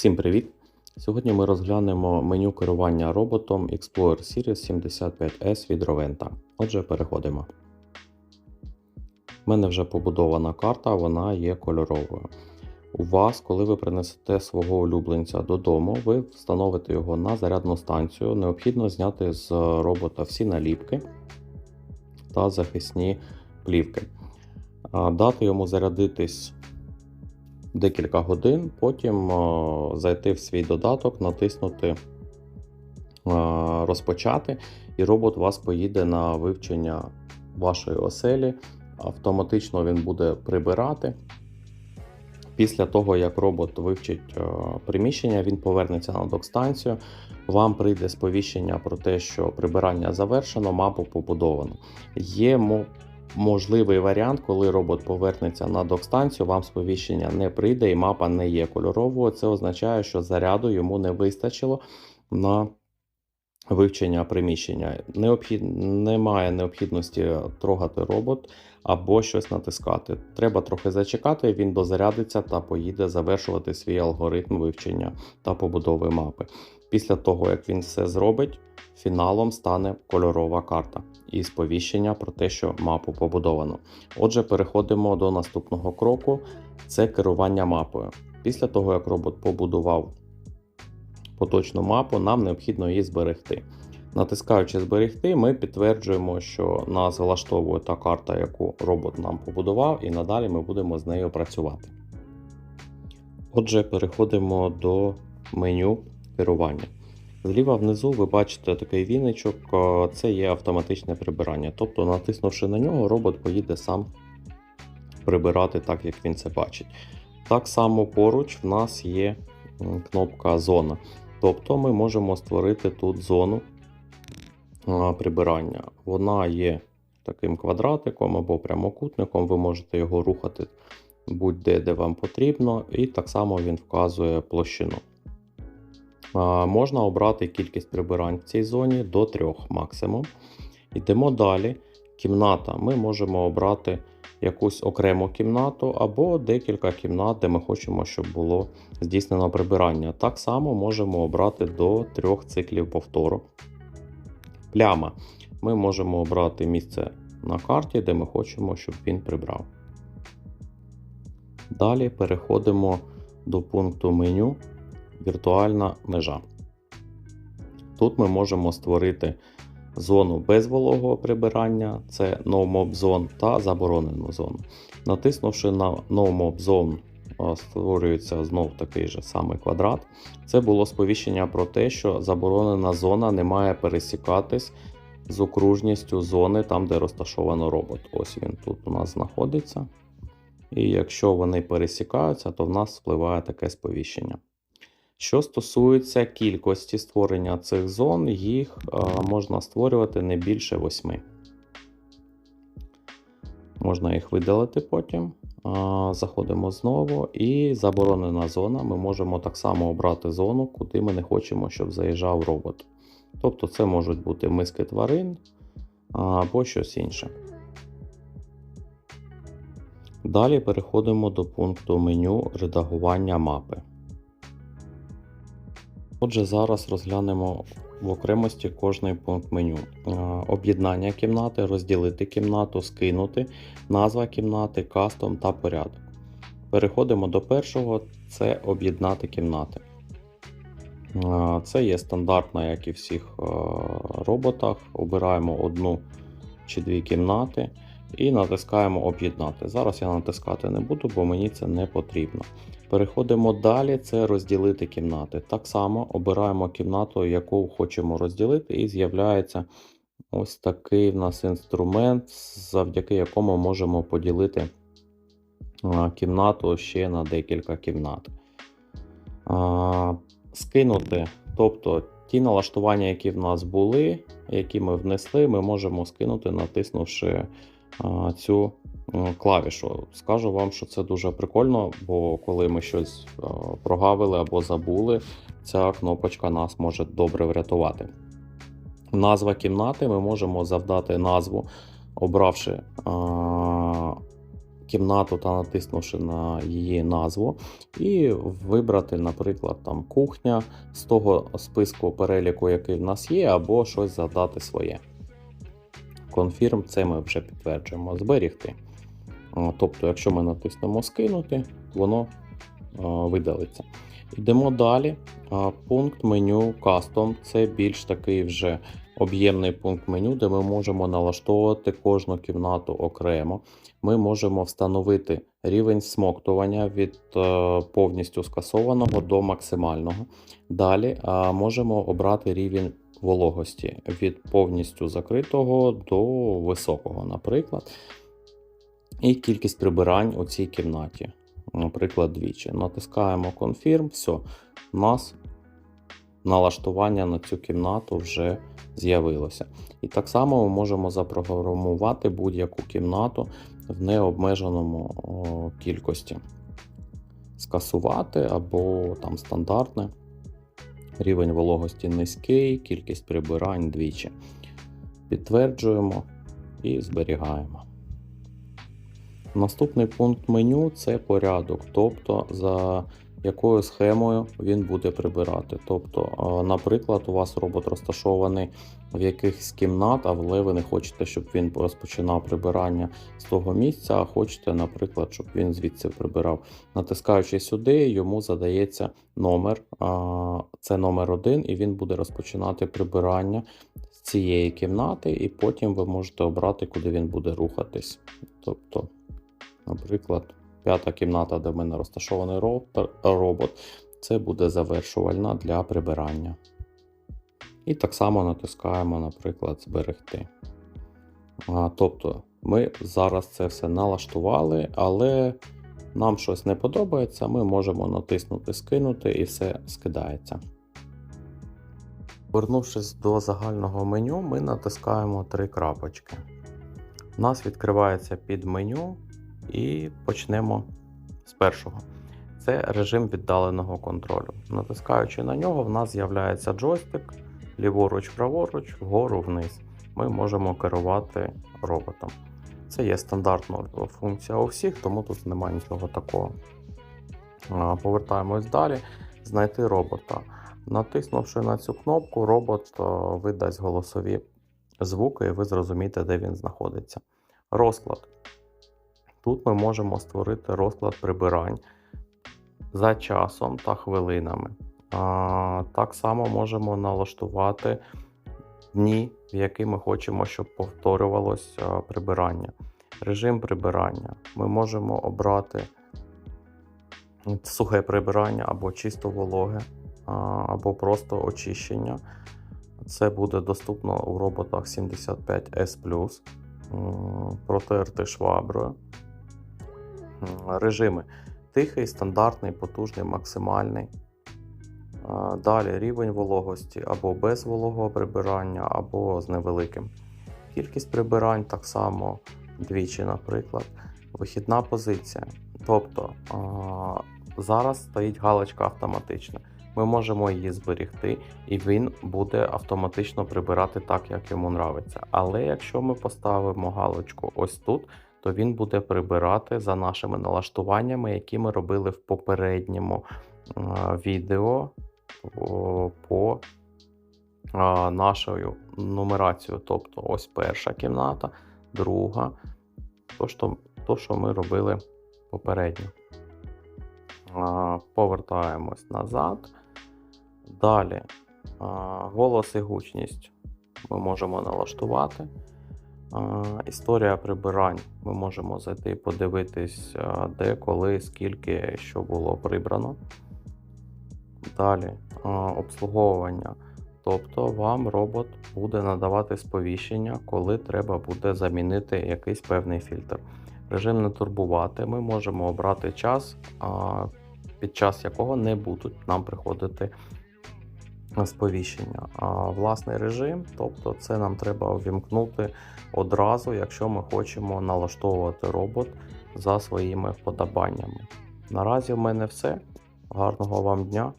Всім привіт! Сьогодні ми розглянемо меню керування роботом Explorer Series 75S від Roventa. Отже, переходимо. У мене вже побудована карта, вона є кольоровою. У вас, коли ви принесете свого улюбленця додому, ви встановите його на зарядну станцію. Необхідно зняти з робота всі наліпки та захисні плівки. Дати йому зарядитись декілька годин, потім е, зайти в свій додаток, натиснути е, розпочати, і робот вас поїде на вивчення вашої оселі. Автоматично він буде прибирати. Після того, як робот вивчить е, приміщення, він повернеться на док-станцію. Вам прийде сповіщення про те, що прибирання завершено, мапу побудовано. Є можливий варіант, коли робот повернеться на док-станцію, вам сповіщення не прийде і мапа не є кольоровою. Це означає, що заряду йому не вистачило на вивчення приміщення. Необхід... Немає необхідності трогати робот або щось натискати. Треба трохи зачекати, він дозарядиться та поїде завершувати свій алгоритм вивчення та побудови мапи. Після того, як він все зробить, фіналом стане кольорова карта і сповіщення про те, що мапу побудовано. Отже, переходимо до наступного кроку: це керування мапою. Після того, як робот побудував поточну мапу, нам необхідно її зберегти. Натискаючи зберегти, ми підтверджуємо, що нас влаштовує та карта, яку робот нам побудував, і надалі ми будемо з нею працювати. Отже, переходимо до меню керування. Зліва внизу ви бачите такий віничок, це є автоматичне прибирання. Тобто, натиснувши на нього, робот поїде сам прибирати так, як він це бачить. Так само поруч в нас є кнопка зона. Тобто ми можемо створити тут зону прибирання. Вона є таким квадратиком або прямокутником, ви можете його рухати будь-де, де вам потрібно, і так само він вказує площину. Можна обрати кількість прибирань в цій зоні до трьох максимум. Йдемо далі. Кімната. Ми можемо обрати якусь окрему кімнату або декілька кімнат, де ми хочемо, щоб було здійснено прибирання. Так само можемо обрати до трьох циклів повтору. Пляма. Ми можемо обрати місце на карті, де ми хочемо, щоб він прибрав. Далі переходимо до пункту меню Віртуальна межа. Тут ми можемо створити зону без вологого прибирання, це No Mob Zone та заборонену зону. Натиснувши на No Mob Zone, створюється знов такий же самий квадрат. Це було сповіщення про те, що заборонена зона не має пересікатись з окружністю зони там, де розташовано робот. Ось він тут у нас знаходиться. І якщо вони пересікаються, то в нас спливає таке сповіщення. Що стосується кількості створення цих зон, їх е, можна створювати не більше восьми. Можна їх видалити потім. Заходимо знову. І заборонена зона. Ми можемо так само обрати зону, куди ми не хочемо, щоб заїжджав робот. Тобто це можуть бути миски тварин або щось інше. Далі переходимо до пункту меню редагування мапи. Отже, зараз розглянемо в окремості кожний пункт меню. Е, Об'єднання кімнати, розділити кімнату, скинути, назва кімнати, кастом та порядок. Переходимо до першого це об'єднати кімнати. Е, Це є стандартно, як і в всіх е, роботах. Обираємо одну чи дві кімнати і натискаємо об'єднати. Зараз я натискати не буду, бо мені це не потрібно. Переходимо далі, це розділити кімнати. Так само обираємо кімнату, яку хочемо розділити, і з'являється ось такий в нас інструмент, завдяки якому можемо поділити кімнату ще на декілька кімнат. Скинути, тобто ті налаштування, які в нас були, які ми внесли, ми можемо скинути, натиснувши цю клавішу. Скажу вам, що це дуже прикольно, бо коли ми щось прогавили або забули, ця кнопочка нас може добре врятувати. Назва кімнати ми можемо завдати назву, обравши а, кімнату та натиснувши на її назву, і вибрати, наприклад, там кухня з того списку переліку, який в нас є, або щось задати своє. Confirm, це ми вже підтверджуємо, зберігти. Тобто, якщо ми натиснемо скинути, воно видалиться. Йдемо далі. Пункт меню Custom це більш такий вже об'ємний пункт меню, де ми можемо налаштовувати кожну кімнату окремо. Ми можемо встановити рівень смоктування від е, повністю скасованого до максимального. Далі можемо обрати рівень вологості від повністю закритого до високого, наприклад. І кількість прибирань у цій кімнаті, наприклад, двічі. Натискаємо Confirm, все, у нас налаштування на цю кімнату вже з'явилося. І так само ми можемо запрограмувати будь-яку кімнату в необмеженому кількості. Скасувати або там стандартне. Рівень вологості низький, кількість прибирань двічі. Підтверджуємо і зберігаємо. Наступний пункт меню це порядок, тобто за якою схемою він буде прибирати. Тобто, наприклад, у вас робот розташований в якихось кімнат, але ви не хочете, щоб він розпочинав прибирання з того місця, а хочете, наприклад, щоб він звідси прибирав. Натискаючи сюди, йому задається номер. Це номер один, і він буде розпочинати прибирання з цієї кімнати, і потім ви можете обрати, куди він буде рухатись. Тобто, наприклад, п'ята кімната, де в мене розташований робот, це буде завершувальна для прибирання. І так само натискаємо, наприклад, зберегти. А, тобто, ми зараз це все налаштували, але нам щось не подобається, ми можемо натиснути Скинути і все скидається. Повернувшись до загального меню, ми натискаємо три крапочки. У нас відкривається під меню і почнемо з першого. Це режим віддаленого контролю. Натискаючи на нього, в нас з'являється джойстик ліворуч, праворуч, вгору, вниз. Ми можемо керувати роботом. Це є стандартна функція у всіх, тому тут немає нічого такого. Повертаємось далі. Знайти робота. Натиснувши на цю кнопку, робот видасть голосові звуки, і ви зрозумієте, де він знаходиться. Розклад. Тут ми можемо створити розклад прибирань за часом та хвилинами. А, Так само можемо налаштувати дні, в які ми хочемо, щоб повторювалось прибирання. Режим прибирання. Ми можемо обрати сухе прибирання або чисто вологе, або просто очищення. Це буде доступно у роботах 75S м, протерти шваброю. Режими тихий, стандартний, потужний, максимальний. Далі рівень вологості або без вологого прибирання, або з невеликим. Кількість прибирань так само двічі, наприклад. Вихідна позиція. Тобто зараз стоїть галочка автоматична. Ми можемо її зберегти, і він буде автоматично прибирати так, як йому нравиться. Але якщо ми поставимо галочку ось тут, то він буде прибирати за нашими налаштуваннями, які ми робили в попередньому відео по, нашою нумерацією. Тобто ось перша кімната, друга, то, що ми робили попередньо. Повертаємось назад. Далі голос і гучність ми можемо налаштувати. Історія прибирань. Ми можемо зайти і подивитись, де, коли, скільки, що було прибрано. Далі обслуговування. Тобто вам робот буде надавати сповіщення, коли треба буде замінити якийсь певний фільтр. Режим не турбувати. Ми можемо обрати час, під час якого не будуть нам приходити сповіщення. А власний режим, тобто це нам треба увімкнути одразу, якщо ми хочемо налаштовувати робот за своїми вподобаннями. Наразі в мене все. Гарного вам дня!